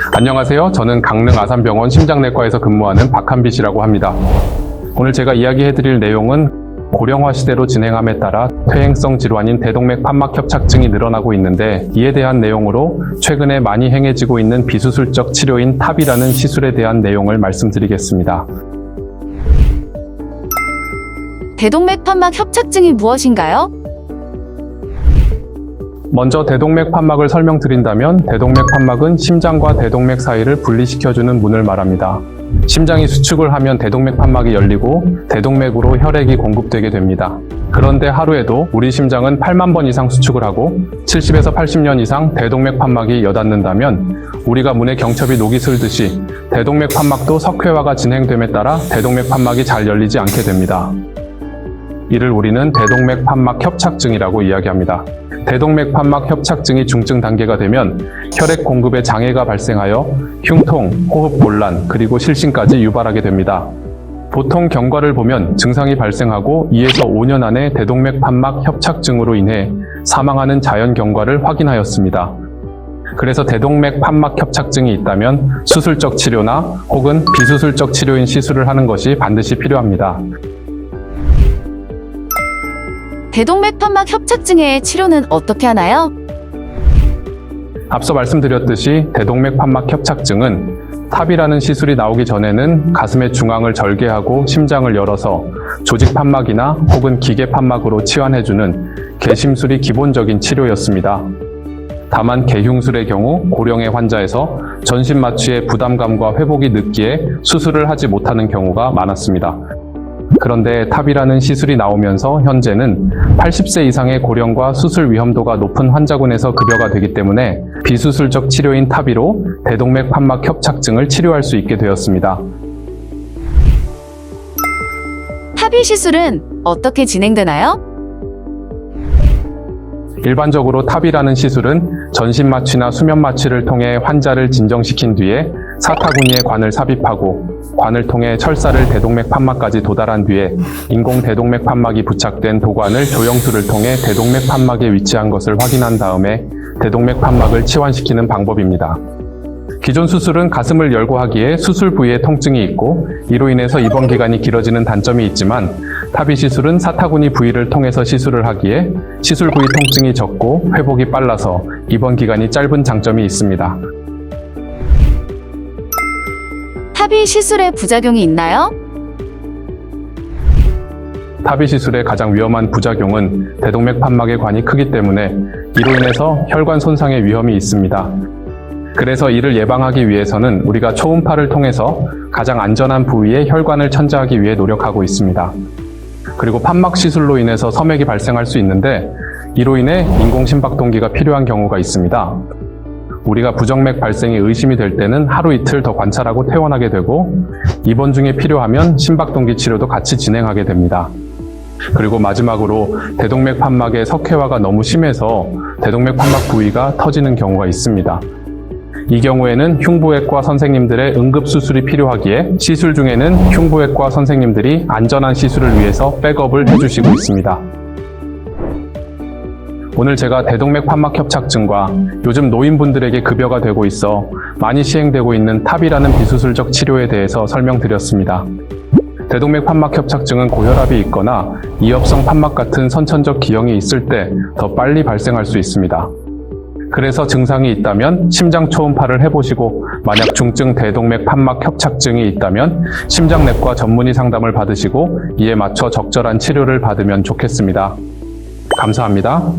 안녕하세요. 저는 강릉 아산병원 심장내과에서 근무하는 박한비 씨라고 합니다. 오늘 제가 이야기해드릴 내용은 고령화 시대로 진행함에 따라 퇴행성 질환인 대동맥 판막 협착증이 늘어나고 있는데 이에 대한 내용으로 최근에 많이 행해지고 있는 비수술적 치료인 탑이라는 시술에 대한 내용을 말씀드리겠습니다. 대동맥 판막 협착증이 무엇인가요? 먼저 대동맥 판막을 설명드린다면 대동맥 판막은 심장과 대동맥 사이를 분리시켜주는 문을 말합니다. 심장이 수축을 하면 대동맥 판막이 열리고 대동맥으로 혈액이 공급되게 됩니다. 그런데 하루에도 우리 심장은 8만 번 이상 수축을 하고 70에서 80년 이상 대동맥 판막이 여닫는다면 우리가 문에 경첩이 녹이 슬듯이 대동맥 판막도 석회화가 진행됨에 따라 대동맥 판막이 잘 열리지 않게 됩니다. 이를 우리는 대동맥 판막 협착증이라고 이야기합니다. 대동맥 판막 협착증이 중증 단계가 되면 혈액 공급에 장애가 발생하여 흉통, 호흡 곤란, 그리고 실신까지 유발하게 됩니다. 보통 경과를 보면 증상이 발생하고 2에서 5년 안에 대동맥 판막 협착증으로 인해 사망하는 자연 경과를 확인하였습니다. 그래서 대동맥 판막 협착증이 있다면 수술적 치료나 혹은 비수술적 치료인 시술을 하는 것이 반드시 필요합니다. 대동맥 판막 협착증의 치료는 어떻게 하나요? 앞서 말씀드렸듯이 대동맥 판막 협착증은 탑이라는 시술이 나오기 전에는 가슴의 중앙을 절개하고 심장을 열어서 조직 판막이나 혹은 기계 판막으로 치환해주는 개심술이 기본적인 치료였습니다. 다만 개흉술의 경우 고령의 환자에서 전신 마취의 부담감과 회복이 늦기에 수술을 하지 못하는 경우가 많았습니다. 그런데 탑이라는 시술이 나오면서 현재는 80세 이상의 고령과 수술 위험도가 높은 환자군에서 급여가 되기 때문에 비수술적 치료인 탑이로 대동맥 판막 협착증을 치료할 수 있게 되었습니다. 합의 시술은 어떻게 진행되나요? 일반적으로 탑이라는 시술은 전신 마취나 수면 마취를 통해 환자를 진정시킨 뒤에 사타구니에 관을 삽입하고 관을 통해 철사를 대동맥 판막까지 도달한 뒤에 인공 대동맥 판막이 부착된 도관을 조영술을 통해 대동맥 판막에 위치한 것을 확인한 다음에 대동맥 판막을 치환시키는 방법입니다. 기존 수술은 가슴을 열고 하기에 수술 부위에 통증이 있고 이로 인해서 입원 기간이 길어지는 단점이 있지만 탑이 시술은 사타구니 부위를 통해서 시술을 하기에 시술 부위 통증이 적고 회복이 빨라서 입원 기간이 짧은 장점이 있습니다. 합의 시술에 부작용이 있나요? 탑이 시술의 가장 위험한 부작용은 대동맥 판막의 관이 크기 때문에 이로 인해서 혈관 손상의 위험이 있습니다. 그래서 이를 예방하기 위해서는 우리가 초음파를 통해서 가장 안전한 부위에 혈관을 천자하기 위해 노력하고 있습니다. 그리고 판막 시술로 인해서 섬액이 발생할 수 있는데 이로 인해 인공 심박동기가 필요한 경우가 있습니다. 우리가 부정맥 발생이 의심이 될 때는 하루 이틀 더 관찰하고 퇴원하게 되고 입원 중에 필요하면 심박동기 치료도 같이 진행하게 됩니다. 그리고 마지막으로 대동맥 판막의 석회화가 너무 심해서 대동맥 판막 부위가 터지는 경우가 있습니다. 이 경우에는 흉부외과 선생님들의 응급수술이 필요하기에 시술 중에는 흉부외과 선생님들이 안전한 시술을 위해서 백업을 해주시고 있습니다. 오늘 제가 대동맥 판막 협착증과 요즘 노인분들에게 급여가 되고 있어 많이 시행되고 있는 탑이라는 비수술적 치료에 대해서 설명드렸습니다. 대동맥 판막 협착증은 고혈압이 있거나 이업성 판막 같은 선천적 기형이 있을 때 더 빨리 발생할 수 있습니다. 그래서 증상이 있다면 심장 초음파를 해보시고 만약 중증 대동맥 판막 협착증이 있다면 심장내과 전문의 상담을 받으시고 이에 맞춰 적절한 치료를 받으면 좋겠습니다. 감사합니다.